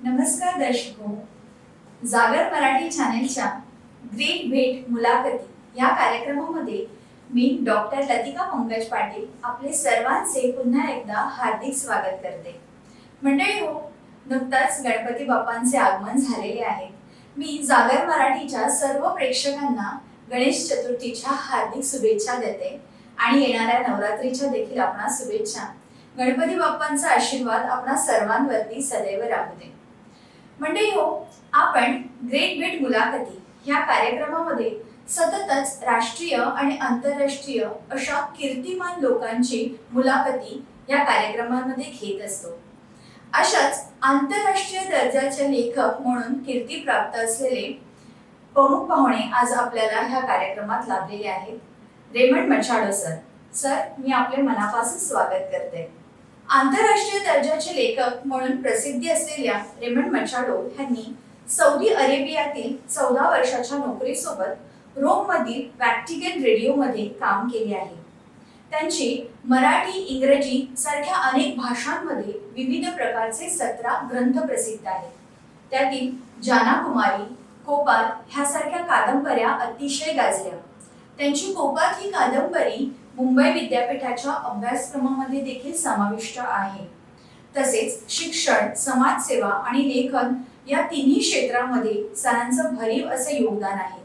नमस्कार दर्शको. जागर मराठी चॅनेलच्या ग्रेट भेट मुलाखती. या कार्यक्रमामध्ये मी डॉक्टर लतिका पंकज पाटील आपले सर्वांचे पुन्हा एकदा हार्दिक स्वागत करते. मंडळी हो नुकताच गणपती बाप्पांचे आगमन झालेले आहे. मी जागर मराठीच्या सर्व प्रेक्षकांना गणेश चतुर्थीच्या हार्दिक शुभेच्छा देते आणि येणाऱ्या नवरात्रीच्या देखील आपणा शुभेच्छा. गणपती बाप्पांचा आशीर्वाद आपणा सर्वांवरती सदैव राहू दे. मंडळी हो आपण ग्रेट भेट मुलाखती ह्या कार्यक्रमामध्ये सततच राष्ट्रीय आणि आंतरराष्ट्रीय अशा कीर्तिमान लोकांची मुलाखती या कार्यक्रमामध्ये घेत असतो. अशाच आंतरराष्ट्रीय दर्जाचे लेखक म्हणून कीर्ती प्राप्त असलेले प्रमुख पाहुणे आज आपल्याला ह्या कार्यक्रमात लाभलेले आहेत. Raymond Machado sir. सर मी आपले मनापासून स्वागत करते. आंतरराष्ट्रीय दर्जाचे लेखक म्हणून प्रसिद्धी असलेल्या रेमंड मचाडो यांनी सौदी अरेबियातील चौदा वर्षाच्या नोकरीसोबत रोममधील वॅक्टिकन रेडिओमध्ये काम केले आहे. त्यांची मराठी इंग्रजी सारख्या अनेक भाषांमध्ये विविध प्रकारचे सतरा ग्रंथ प्रसिद्ध आहेत. त्यातील जाना कुमारी कोपात ह्यासारख्या कादंबऱ्या अतिशय गाजल्या. त्यांची कोपात ही कादंबरी मुंबई विद्यापीठाच्या अभ्यासक्रमामध्ये देखील समाविष्ट आहे. तसेच शिक्षण समाजसेवा आणि लेखन या तिन्ही क्षेत्रामध्ये सरांचं भरीव असे योगदान आहे.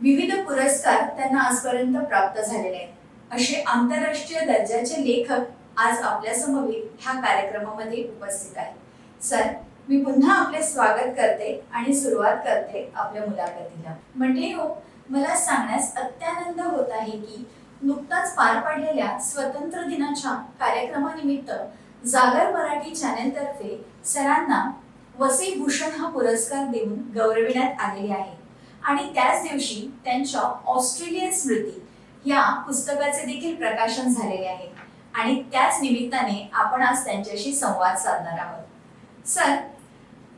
विविध पुरस्कार त्यांना आजपर्यंत प्राप्त झालेले आहेत. असे आंतरराष्ट्रीय दर्जाचे लेखक आज आपल्या समवेत ह्या कार्यक्रमामध्ये उपस्थित आहेत. सर मी पुन्हा आपले स्वागत करते आणि सुरुवात करते आपल्या मुलाखतीला. म्हणजे हो मला सांगण्यास अत्यानंद होत आहे की नुकताच पार पडलेल्या स्वतंत्र दिनाच्या कार्यक्रमानिमित्त जागर मराठी चॅनेलतर्फे सरांना वसी भूषण हा पुरस्कार देऊन गौरविण्यात आलेले आहे. आणि त्याच दिवशी त्यांच्या ऑस्ट्रेलियन स्मृती या पुस्तकाचे देखील प्रकाशन झालेले आहे. आणि त्याच निमित्ताने आपण आज त्यांच्याशी संवाद साधणार आहोत. सर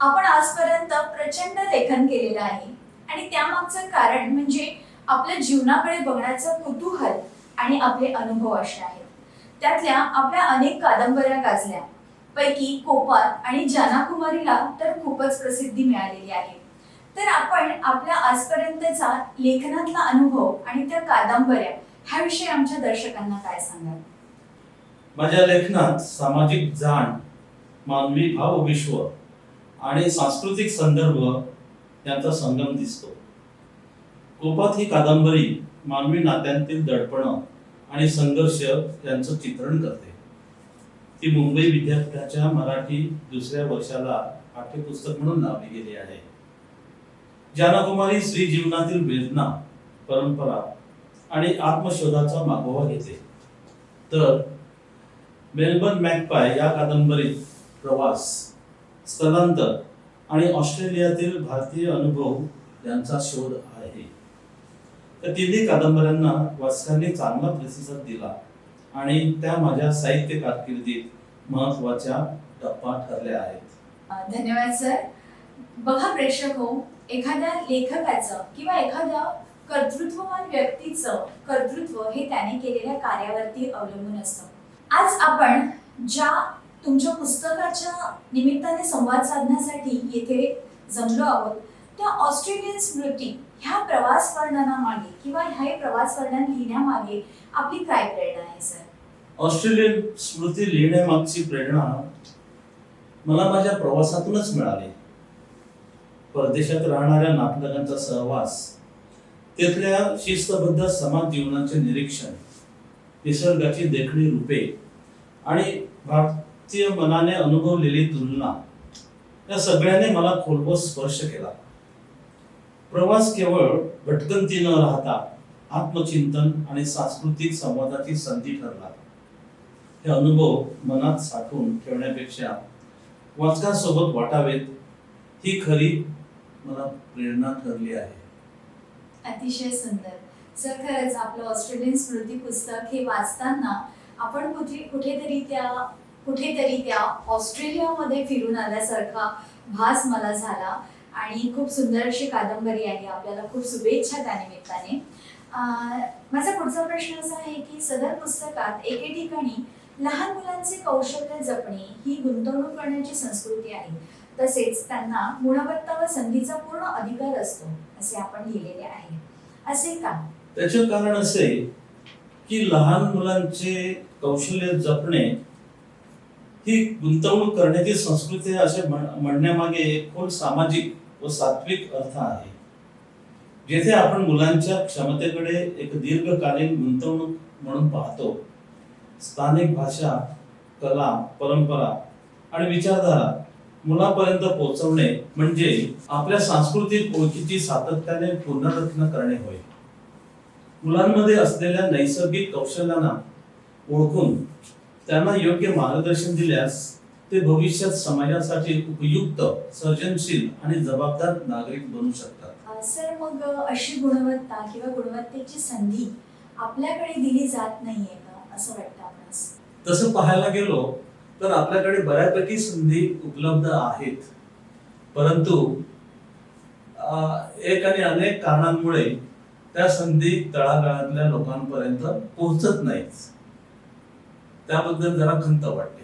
आपण आजपर्यंत प्रचंड लेखन केलेलं आहे. आणि त्यामागचं कारण म्हणजे आपल्या जीवनाकडे बघण्याचं कुतूहल आणि आपले अनुभव असे आहेत. त्यातल्या आपल्या अनेक कादंबऱ्या गाजल्या. पैकी कोपात आणि जानाकुमारीला तर खूपच प्रसिद्धी मिळालेली आहे. तर आपण आपल्या आजपर्यंतचा लेखनातला अनुभव आणि त्या कादंबऱ्या ह्याविषयी आमच्या दर्शकांना काय सांगाल? माझ्या लेखनात सामाजिक जाण मानवी भावविश्व आणि सांस्कृतिक संदर्भ यांचा संगम दिसतो. कोपात ही कादंबरी मानवी नात्यांतील दडपण आणि संघर्ष यांचं चित्रण करते. ती मुंबई विद्यापीठाच्या मराठी दुसऱ्या वर्षाला पाठ्यपुस्तक म्हणून लावली गेली आहे. जानकुमारी स्त्री जीवनातील वेदना परंपरा आणि आत्मशोधाचा मागोवा घेते. तर मेलबर्न मॅकपाय या कादंबरीत प्रवास स्थलांतर आणि ऑस्ट्रेलियातील भारतीय अनुभव यांचा शोध आहे. तर तिन्ही कादंबऱ्यांना वाचकांनी चांगला प्रतिसाद दिला. आणि त्या माझ्या साहित्य कारकिर्दीत महत्त्वाच्या टप्पा ठरल्या आहेत. धन्यवाद सर. बघा प्रेक्षक हो एखाद्या लेखकाचं किंवा एखाद्या कर्तृत्ववान व्यक्तीचं कर्तृत्व हे त्याने केलेल्या कार्यावरती अवलंबून असतं. आज आपण ज्या तुमच्या पुस्तकाच्या निमित्ताने संवाद साधण्यासाठी येथे जमलो आहोत त्या ऑस्ट्रेलियन स्मृती ह्या प्रवास वर्णनामागे किंवा हे प्रवास वर्णन लिहिण्यामागे आपली काय प्रेरणा आहे सर? ऑस्ट्रेलियन स्मृती लिहिण्यामागची प्रेरणा मला माझ्या प्रवासातूनच मिळाली. परदेशात राहणाऱ्या नातलगांचा सहवास तिथल्या शिस्तबद्ध समाज जीवनाचे निरीक्षण निसर्गाची देखणी रूपे आणि भारतीय मनाने अनुभवलेली तुलना या सगळ्याने मला खोलवर स्पर्श केला. प्रवास केवळ भटकंती न राहता आत्मचिंतन आणि सांस्कृतिक संवादाची संधी ठरला. हे अनुभव मनात साठवून ठेवण्यापेक्षा वाचकांसोबत वाटावेत ही खरी मला प्रेरणा ठरली आहे. अतिशय सुंदर. सर खरंच आपलं ऑस्ट्रेलियन स्मृती पुस्तक हे वाचताना आपण कुठे कुठेतरी त्या कुठेतरी त्या ऑस्ट्रेलियामध्ये फिरून आल्यासारखा भास मला झाला. आणि खूप सुंदर अशी कादंबरी आहे. आपल्याला खूप शुभेच्छा त्या निमित्ताने माझा पुढचा प्रश्न असा आहे की सदर पुस्तकात एके ठिकाणी लहान मुलांचे कौशल्य जपणे ही गुंतवणूक करण्याची संस्कृती आहे. तसेच त्यांना गुणवत्ता व संधीचा पूर्ण अधिकार असतो असे आपण लिहिलेले आहे. असे का? त्याचे कारण असे की लहान मुलांचे कौशल्य जपणे ही गुंतवणूक करण्याची संस्कृती असे म्हण- म्हणण्यामागे खोल सामाजिक व सात्विक अर्थ आहे. जेथे आपण मुलांच्या क्षमतेकडे एक दीर्घकालीन गुंतवणूक म्हणून पाहतो स्थानिक भाषा कला परंपरा आणि विचारधारा मुलापर्यंत पोहोचवणे म्हणजे आपल्या सांस्कृतिक ओळखीची सातत्याने पुनर्रचना करणे होय. मुलांमध्ये असलेल्या नैसर्गिक कौशल्यांना ओळखून त्यांना योग्य मार्गदर्शन दिल्यास ते भविष्यात समाजासाठी उपयुक्त सर्जनशील आणि जबाबदार नागरिक बनू शकतात. सर मग अशी गुणवत्ता किंवा गुणवत्तेची संधी आपल्याकडे दिली जात नाहीये का? असं वाटतं आपणास तसं पाहायला गेलो तर आपल्याकडे बऱ्यापैकी संधी उपलब्ध आहेत. परंतु एक आणि अनेक कारणांमुळे त्या संधी तळागाळातल्या लोकांपर्यंत पोहोचत नाहीत. त्याबद्दल जरा खंत वाटते.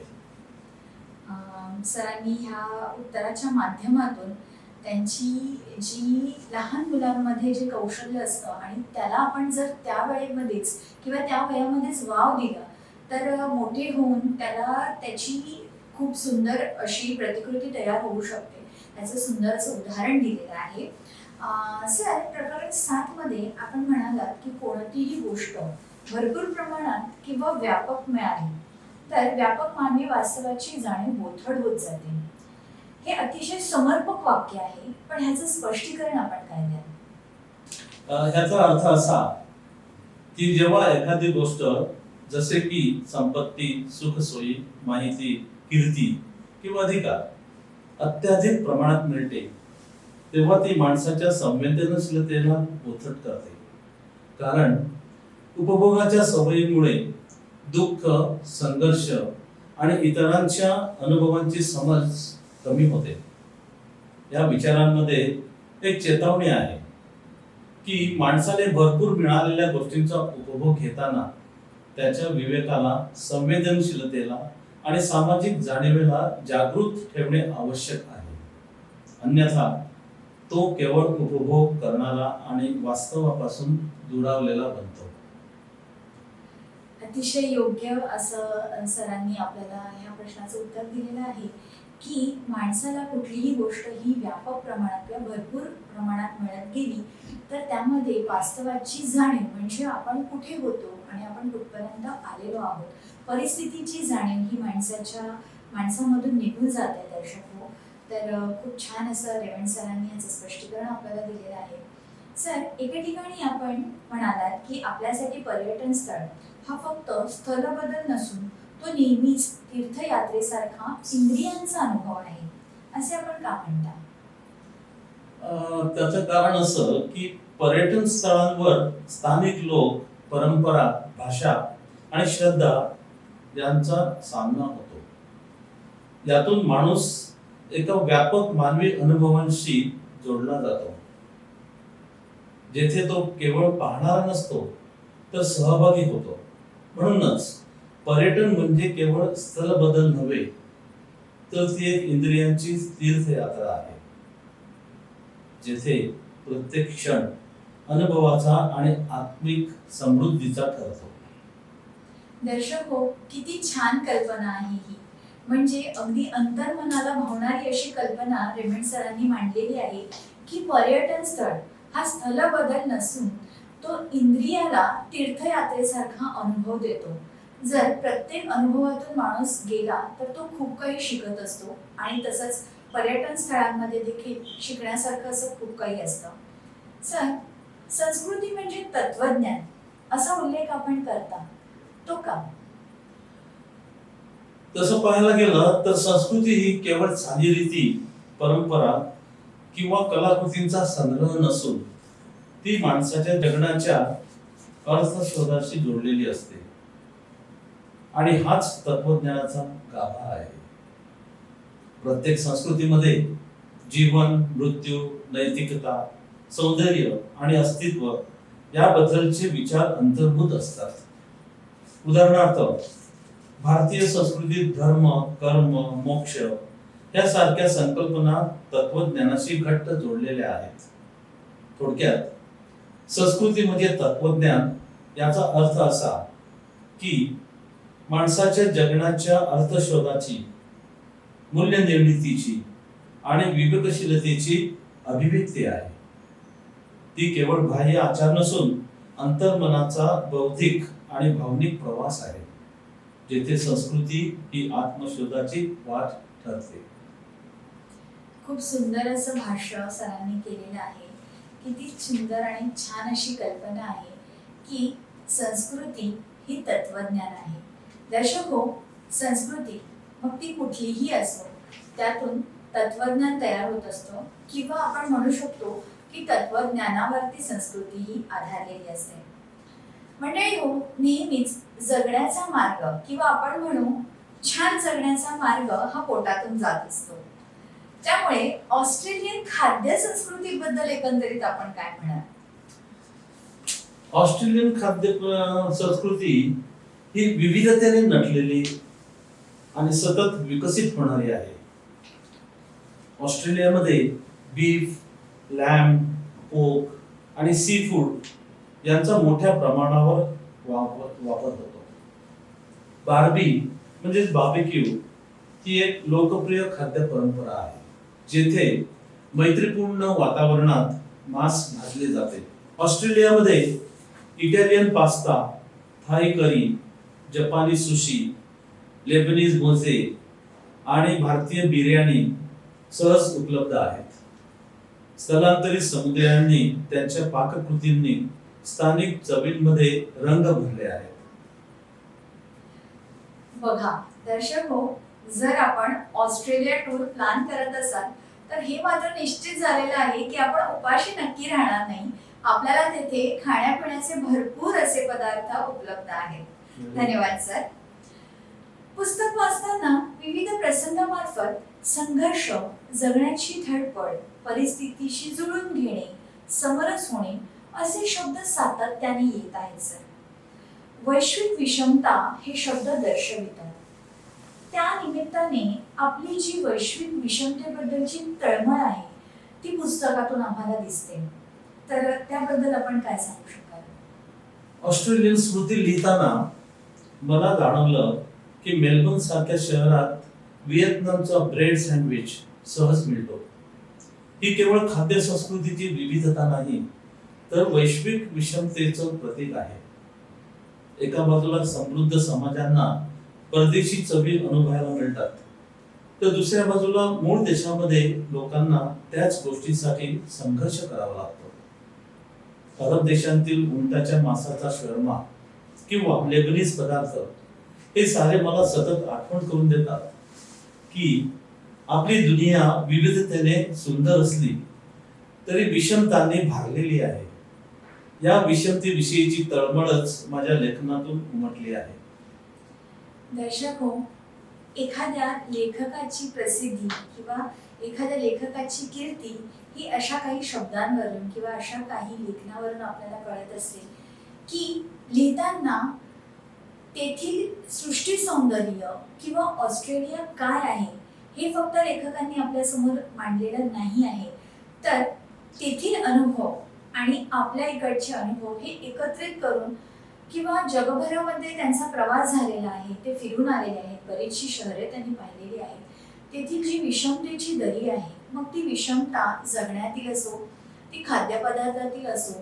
सरांनी ह्या उत्तराच्या माध्यमातून त्यांची जी लहान मुलांमध्ये जे कौशल्य असतं आणि त्याला आपण जर त्या वेळेमध्येच किंवा त्या वयामध्येच वाव दिला तर मोठे होऊन त्याला त्याची खूप सुंदर अशी प्रतिकृती तयार होऊ शकते. त्याचं सुंदर असं उदाहरण दिलेलं आहे. सर प्रकरण सातमध्ये आपण म्हणालात की कोणतीही गोष्ट भरपूर प्रमाणात किंवा व्यापक मिळाली. तर व्यापक मानवी वास्तवाची जाणीव बोथड होत जाते. हे अतिशय समर्पक वाक्य आहे पण ह्याचं स्पष्टीकरण आपण काय द्या ह्याचा अर्थ असा की जेव्हा एखादी गोष्ट जसे की संपत्ती सुखसोयी माहिती कीर्ती किंवा अधिकार अत्याधिक प्रमाणात मिळते तेव्हा ती माणसाच्या संवेदनशीलतेला बोथट करते. कारण उपभोगाच्या सवयीमुळे दुःख संघर्ष आणि इतरांच्या अनुभवांची समज कमी होते. या विचारांमध्ये एक चेतावणी आहे की माणसाने भरपूर मिळालेल्या गोष्टींचा उपभोग घेताना त्याच्या विवेकाला संवेदनशीलतेला आणि सामाजिक जाणीवेला जागृत ठेवणे आवश्यक आहे. अन्यथा तो केवळ उपभोग करणारा आणि वास्तवापासून दुरावलेला बनतो. अतिशय योग्य असं सरांनी आपल्याला ह्या प्रश्नाचं उत्तर दिलेलं आहे की माणसाला कुठलीही गोष्ट ही व्यापक प्रमाणात किंवा भरपूर प्रमाणात मिळत गेली तर त्यामध्ये वास्तवाची जाणीव म्हणजे आपण कुठे होतो आणि आपण कुठपर्यंत आलेलो आहोत. परिस्थितीची जाणीव ही माणसाच्या माणसामधून निघून जाते दर्शक हो. तर खूप छान असं रेवण सरांनी याचं स्पष्टीकरण आपल्याला दिलेलं आहे. सर एका ठिकाणी आपण म्हणालात की आपल्यासाठी पर्यटन स्थळ हा फक्त स्थलबदल नसून तो नेहमीच तीर्थयात्रेसारखा इंद्रियांचा अनुभव आहे असे आपण का म्हणता? त्याच त्याचं कारण असं की पर्यटन स्थळांवर स्थानिक लोक परंपरा भाषा आणि श्रद्धा यांचा सामना होतो. यातून माणूस एका व्यापक मानवी अनुभवांशी जोडला जातो. जेथे तो केवळ पाहणारा नसतो तर सहभागी होतो. म्हणूनच पर्यटन म्हणजे केवळ स्थल बदल नव्हे तर ती एक इंद्रियांची तीर्थयात्रा आहे. जेथे प्रत्येक क्षण अनुभवाचा आणि आत्मिक समृद्धीचा ठरतो. दर्शक हो किती छान कल्पना आहे ही. म्हणजे अगदी अंतर्मनाला भावणारी अशी कल्पना रेमंड सरांनी मांडलेली आहे की पर्यटन स्थळ हा स्थल बदल नसून तो इंद्रियाला तीर्थयात्रेसारखा अनुभव देतो. जर प्रत्येक अनुभवातून माणूस गेला तर तो खूप काही शिकत असतो आणि तसंच पर्यटन स्थळांमध्ये देखील शिकण्यासारखं असं खूप काही असतं. सर संस्कृती म्हणजे तत्वज्ञान असा उल्लेख आपण करता. तो का? तसं पाहायला गेलं तर संस्कृती ही केवळ चालीरीती परंपरा किंवा कलाकृतींचा संग्रह नसून ती माणसाच्या जगण्याच्या अर्थशोधाशी जोडलेली असते. आणि हाच तत्वज्ञानाचा गाभा आहे. प्रत्येक संस्कृतीमध्ये जीवन मृत्यू नैतिकता सौंदर्य आणि अस्तित्व याबद्दलचे विचार अंतर्भूत असतात. उदाहरणार्थ भारतीय संस्कृतीत धर्म कर्म मोक्ष यासारख्या संकल्पना तत्वज्ञानाशी घट्ट जोडलेल्या आहेत. थोडक्यात संस्कृती म्हणजे तत्वज्ञान याचा अर्थ असा की माणसाच्या जगण्याच्या अर्थशोधाची मूल्य निर्मितीची आणि विवेकशीलतेची अभिव्यक्ती आहे. ती केवळ बाह्य आचार नसून अंतर्मनाचा बौद्धिक आणि भावनिक प्रवास आहे जेथे संस्कृती ही आत्मशोधाची वाट ठरते. खूप सुंदर असं भाष्य सरांनी केलेलं आहे. किती सुंदर आणि छान अशी कल्पना आहे की संस्कृती ही तत्वज्ञान आहे. दर्शक हो संस्कृती मग ती कुठलीही असो त्यातून तत्वज्ञान तयार होत असतो किंवा आपण म्हणू शकतो की तत्वज्ञानावरती संस्कृती ही आधारलेली असते. मंडळी हो नेहमीच जगण्याचा मार्ग किंवा आपण म्हणू छान जगण्याचा मार्ग हा पोटातून जात असतो. त्यामुळे ऑस्ट्रेलियन खाद्य संस्कृतीबद्दल एकंदरीत आपण काय म्हणाल? ऑस्ट्रेलियन खाद्य संस्कृती ही विविधतेने नटलेली आणि सतत विकसित होणारी आहे. ऑस्ट्रेलियामध्ये बीफ लॅम्ब पोक आणि सी फूड यांचा मोठ्या प्रमाणावर वापर वापर होतो. बार्बी म्हणजेच बार्बेक्यू ही एक लोकप्रिय खाद्य परंपरा आहे. जेथे मैत्रीपूर्ण वातावरणात मांस भाजले जाते. ऑस्ट्रेलियामध्ये इटालियन पास्ता थाई करी जपानी सुशी लेबनीज मोजे आणि भारतीय बिर्याणी सहज उपलब्ध आहेत. स्थलांतरित समुदायांनी त्यांच्या पाककृतींनी स्थानिक चवींमध्ये रंग भरले आहेत. बघा दर्शक हो जर आपण ऑस्ट्रेलिया टूर प्लॅन करत असाल तर हे मात्र निश्चित झालेलं आहे की आपण उपाशी नक्की राहणार नाही. आपल्याला तेथे खाण्यापिण्याचे भरपूर असे पदार्थ उपलब्ध आहेत. धन्यवाद सर. पुस्तक वाचताना विविध प्रसंगामार्फत संघर्ष जगण्याची धडपड परिस्थितीशी जुळून घेणे समरस होणे असे शब्द सातत्याने येत आहेत सर. वैश्विक विषमता हे शब्द दर्शवितात. त्या निमित्ताने आपली जी वैश्विक विषमतेबद्दलची तळमळ आहे ती पुस्तकातून आम्हाला दिसते. तर त्याबद्दल आपण काय सांगू शकाल? ऑस्ट्रेलियन स्मृती लिहिताना मला जाणवलं की मेलबर्न सारख्या शहरात व्हिएतनामचा ब्रेड सँडविच सहज मिळतो. ही केवळ खाद्य संस्कृतीची विविधता नाही तर वैश्विक विषमतेचं प्रतीक आहे. एका बाजूला समृद्ध समाजांना परदेशी चवी अनुभवायला मिळतात. तर दुसऱ्या बाजूला मूळ देशामध्ये लोकांना त्याच गोष्टीसाठी संघर्ष करावा लागतो. अरब देशांतील उंटाच्या मांसाचा शर्मा किंवा लेबनीज पदार्थ हे सारे मला सतत आठवण करून देतात की आपली दुनिया विविधतेने सुंदर असली तरी विषमताने भारलेली आहे. या विषमतेविषयीची तळमळच माझ्या लेखनातून उमटली आहे. दर्शक हो एखाद्या लेखकाची प्रसिद्धी किंवा एखाद्या लेखकाची कीर्ती ही अशा काही शब्दांवरून किंवा अशा काही लेखनावरून आपल्याला कळत असेल की लिहिताना तेथील सृष्टी सौंदर्य किंवा ऑस्ट्रेलिया काय आहे हे फक्त लेखकांनी आपल्यासमोर मांडलेलं नाही आहे. तर तेथील अनुभव आणि आपल्या इकडचे अनुभव हे एकत्रित करून किंवा जगभरामध्ये त्यांचा प्रवास झालेला आहे ते फिरून आलेले आहेत बरीचशी शहरे त्यांनी पाहिलेली आहेत. तेथील जी विषमतेची दरी आहे मग ती विषमता जगण्यातील असो ती खाद्यपदार्थातील असो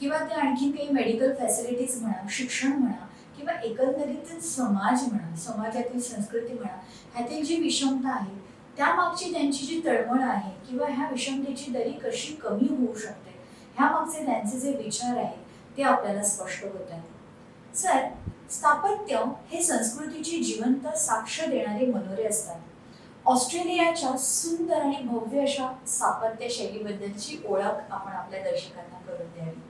किंवा ते आणखी काही मेडिकल फॅसिलिटीज म्हणा शिक्षण म्हणा किंवा एकंदरीत समाज म्हणा समाजातील संस्कृती म्हणा ह्यातील जी विषमता आहे त्यामागची त्यांची जी तळमळ आहे किंवा ह्या विषमतेची दरी कशी कमी होऊ शकते ह्या मागचे त्यांचे जे विचार आहेत ते आपल्याला स्पष्ट होत आहेत. सर स्थापत्य हे संस्कृतीची जिवंत साक्ष देणारे मनोरे असतात. ऑस्ट्रेलियाच्या सुंदर आणि भव्य अशा स्थापत्य शैलीबद्दलची ओळख आपण आपल्या दर्शकांना करून द्यावी.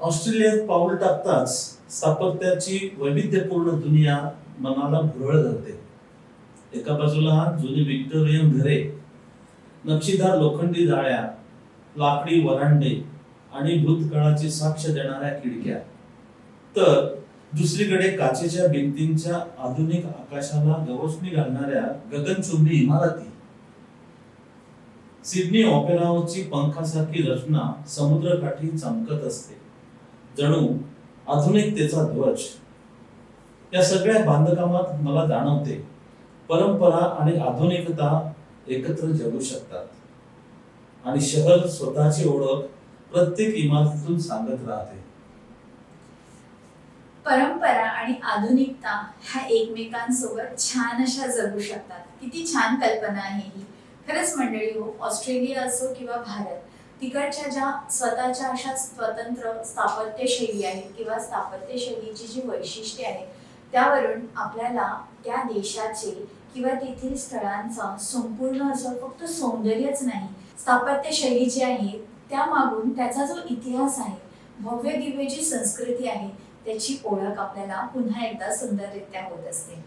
ऑस्ट्रेलियात पाऊल टाकताच स्थापत्याची वैविध्यपूर्ण दुनिया मनाला भुरळ धरते. एका बाजूला जुनी विक्टोरियन घरे नक्षीदार लोखंडी जाळ्या लाकडी वरांडे आणि भूतकाळाची साक्ष देणाऱ्या खिडक्या. तर दुसरीकडे काचेच्या भिंतींच्या आधुनिक आकाशाला गवसणी घालणाऱ्या गगनचुंबी इमारती. सिडनी ऑपेरा हाऊसची पंखासारखी रचना समुद्रकाठी चमकत असते. जणू आधुनिकतेचा ध्वज. या सगळ्या बांधकामात मला जाणवते परंपरा आणि आधुनिकता एकत्र जगू शकतात. आणि शहर स्वतःची ओळख प्रत्येक इमारतीतून सांगत राहते. परंपरा आणि आधुनिकता ह्या एकमेकांसोबत छान अशा जगू शकतात. किती छान कल्पना आहे ही. खरंच मंडळी हो ऑस्ट्रेलिया असो किंवा भारत तिकडच्या ज्या स्वतःच्या अशा स्वतंत्र स्थापत्य शैली आहेत किंवा स्थापत्य शैलीची जी वैशिष्ट्ये आहेत त्यावरून आपल्याला त्या देशाचे किंवा तेथील स्थळांचा संपूर्ण असं फक्त सौंदर्यच नाही. स्थापत्य शैली जी आहे त्यामागून त्याचा जो इतिहास आहे भव्य दिव्य जी संस्कृती आहे त्याची ओळख आपल्याला पुन्हा एकदा सुंदररित्या होत असते.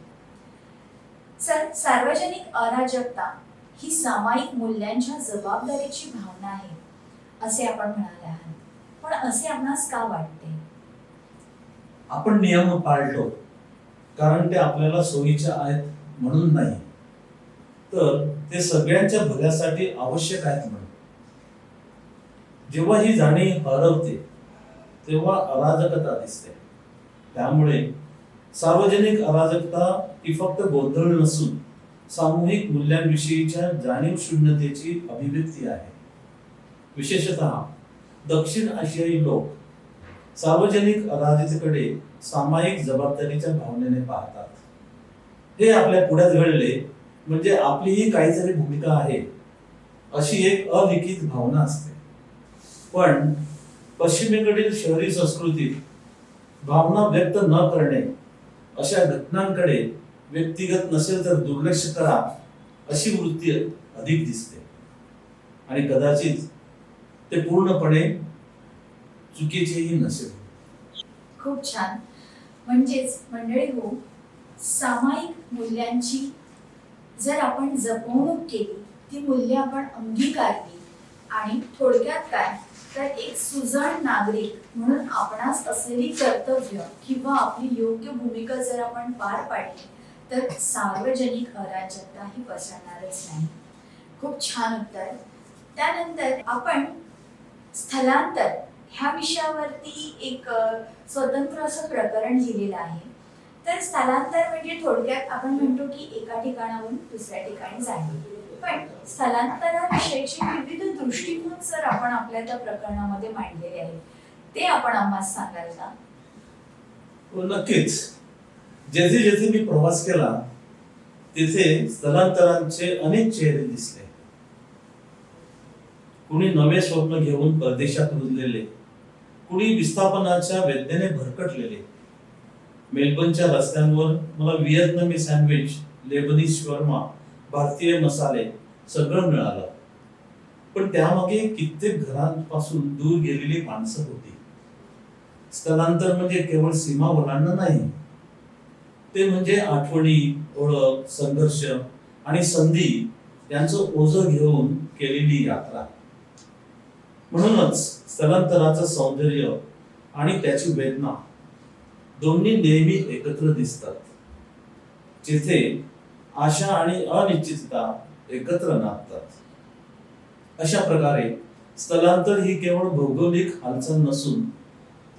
सर सार्वजनिक अराजकता ही सामायिक मूल्यांच्या जबाबदारीची भावना आहे असे आपण म्हणाले आहात. पण असे आपणास का वाटते? आपण नियम पाळतो कारण ते आपल्याला सोयीचे आहेत म्हणून नाही. तर ते सगळ्यांच्या भल्यासाठी आवश्यक आहेत म्हणून. जेव्हा ही जाणीव हरवते तेव्हा अराजकता दिसते. त्यामुळे सार्वजनिक अराजकता ही फक्त गोंधळ नसून सामूहिक मूल्यांविषयीच्या जाणीव शून्यतेची अभिव्यक्ती आहे. विशेषतः दक्षिण आशियाई लोक सार्वजनिक अराजकतेकडे सामायिक जबाबदारीच्या भावनेने पाहतात. हे आपल्या पुढ्यात घडले म्हणजे आपलीही काहीतरी भूमिका आहे अशी एक अलिखित भावना असते. पण पश्चिमेकडील शहरी संस्कृतीत भावना व्यक्त न करणे अशा घटनांकडे व्यक्तिगत नसेल तर दुर्लक्ष करा अशी वृत्ती अधिक दिसते. आणि कदाचित ते पूर्णपणे चुकीचेही नसेल. खूप छान. म्हणजेच मंडळी हो सामायिक मूल्यांची जर आपण जपवणूक केली ती मूल्य आपण अंगीकारली आणि थोडक्यात काय? तर एक सुजाण नागरिक म्हणून आपणास असलेली कर्तव्य किंवा आपली योग्य भूमिका जर आपण पार पाडली तर सार्वजनिक अराजकता ही पसरणारच नाही. खूप छान उत्तर. त्यानंतर आपण स्थलांतर. ह्या विषयावरती एक स्वतंत्र असं प्रकरण लिहिलेलं आहे. तर स्थलांतर म्हणजे थोडक्यात आपण म्हणतो की एका ठिकाणाहून दुसऱ्या ठिकाणी जाणे. पण स्थलांतराविषयीचे विविध दृष्टिकोन जर आपण आपल्या त्या प्रकरणामध्ये मांडलेले आहेत. ते आपण आम्हाला सांगाल का? हो, नक्कीच. जेथे जेथे मी प्रवास केला तिथे स्थलांतरांचे अनेक चेहरे दिसले. कुणी नवे स्वप्न घेऊन परदेशात रुजलेले कुणी विस्थापनाच्या वेदनेने भरकटलेले. मेलबर्नच्या रस्त्यांवर मला व्हिएतनामी सँडविच लेबनीज शर्मा भारतीय मसाले सगळं मिळालं. पण त्यामागे कित्येक घरांपासून दूर गेलेली माणसं होती. स्थलांतर म्हणजे केवळ सीमा ओलांडणं नाही ते म्हणजे आठवणी ओळख संघर्ष आणि संधी यांचं ओझं घेऊन केलेली यात्रा. म्हणूनच स्थलांतराचं सौंदर्य आणि त्याची वेदना दोन्ही नेहमी एकत्र दिसतात. जिथे आशा आणि अनिश्चितता एकत्र नापतात. अशा प्रकारे स्थलांतर ही केवळ भौगोलिक हालचाल नसून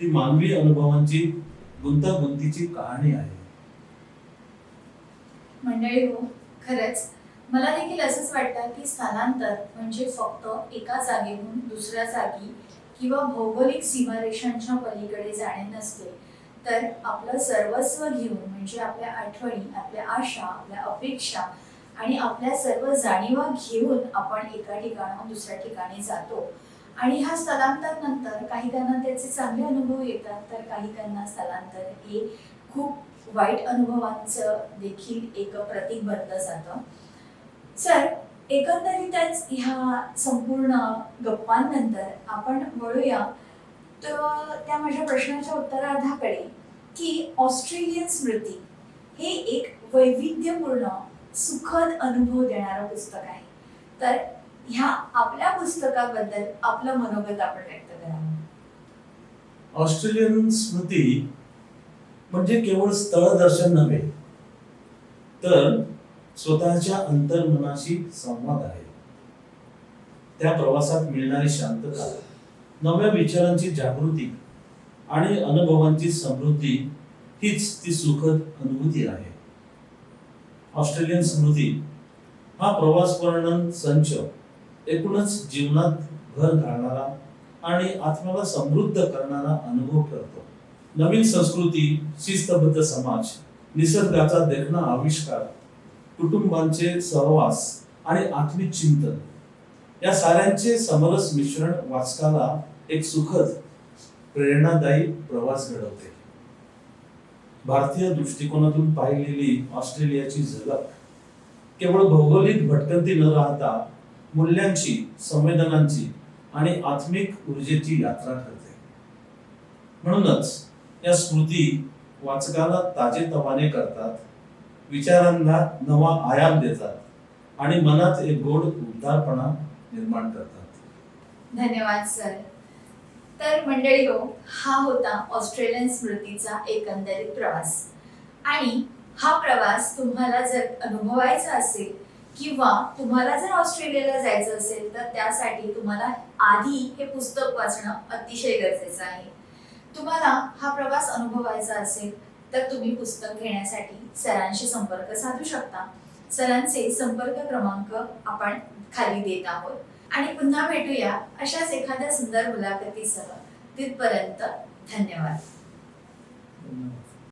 ती मानवी अनुभवांची गुंतागुंतीची कहाणी आहे. मंडळी हो खरंच. मला देखील असंच वाटतं की स्थलांतर म्हणजे फक्त एका जागेहून दुसऱ्या जागी किंवा भौगोलिक सीमारेषांच्या पलीकडे जाणे नसते. तर आपलं सर्वस्व घेऊन म्हणजे आपल्या आठवणी आपल्या आशा आपल्या अपेक्षा आणि आपल्या सर्व जाणीवा घेऊन आपण एका ठिकाणाहून दुसऱ्या ठिकाणी जातो. आणि ह्या स्थलांतरानंतर काही त्यांना त्याचे चांगले अनुभव येतात तर काही त्यांना स्थलांतर हे खूप वाईट अनुभवांचं देखील एक प्रतीक बनलं जातं. सर एकंदरीतच ह्या संपूर्ण गप्पांनंतर आपण वळूया तर त्या माझ्या प्रश्नाच्या उत्तरार्धाकडे की ऑस्ट्रेलियन स्मृती हे एक वैविध्यपूर्ण सुखद अनुभव देणारं पुस्तक आहे. तर ह्या आपल्या पुस्तकाबद्दल आपलं मनोगत आपण व्यक्त करा. ऑस्ट्रेलियन स्मृती म्हणजे केवळ स्थळ दर्शन नव्हे तर स्वतःच्या अंतर्मनाशी संवाद आहे. त्या प्रवासात मिळणारी शांतता नव्या विचारांची जागृती आणि अनुभवांची समृद्धी हीच ती सुखद अनुभूती आहे. ऑस्ट्रेलियन स्मृती हा प्रवास वर्णन संच एकूणच जीवनात घर घालणारा आणि आत्म्याला समृद्ध करणारा अनुभव ठरतो. नवीन संस्कृती शिस्तबद्ध समाज निसर्गाचा देखणा आविष्कार कुटुंबांचे सहवास आणि आत्मिक चिंतन या साऱ्यांचे समरस मिश्रण वाचकाला एक सुखद प्रेरणादायी प्रवास घडवते. भारतीय दृष्टिकोनातून पाहिलेली ऑस्ट्रेलियाची झलक केवळ भौगोलिक भटकंती न राहता मूल्यांची संवेदनांची आणि आत्मिक ऊर्जेची यात्रा ठरते म्हणूनच या स्मृती वाचकाला ताजेतवाने करतात विचारांना नवा आयाम देतात आणि मनात एक गोड उद्धारपणा निर्माण करतात. धन्यवाद सर. तर मंडळी हो हा होता ऑस्ट्रेलियन स्मृतीचा एकंदरीत प्रवास. आणि हा प्रवास तुम्हाला जर अनुभवायचा असेल किंवा तुम्हाला जर ऑस्ट्रेलियाला जायचं असेल तर त्यासाठी तुम्हाला आधी हे पुस्तक वाचणं अतिशय गरजेचं आहे. तुम्हाला हा प्रवास अनुभवायचा असेल तर तुम्ही पुस्तक घेण्यासाठी सरांशी संपर्क साधू शकता. सरांचे संपर्क क्रमांक आपण खाली देत आहोत. आणि पुन्हा भेटूया अशाच एखाद्या सुंदर मुलाखतीसह. तिथपर्यंत धन्यवाद. धन्यवाद.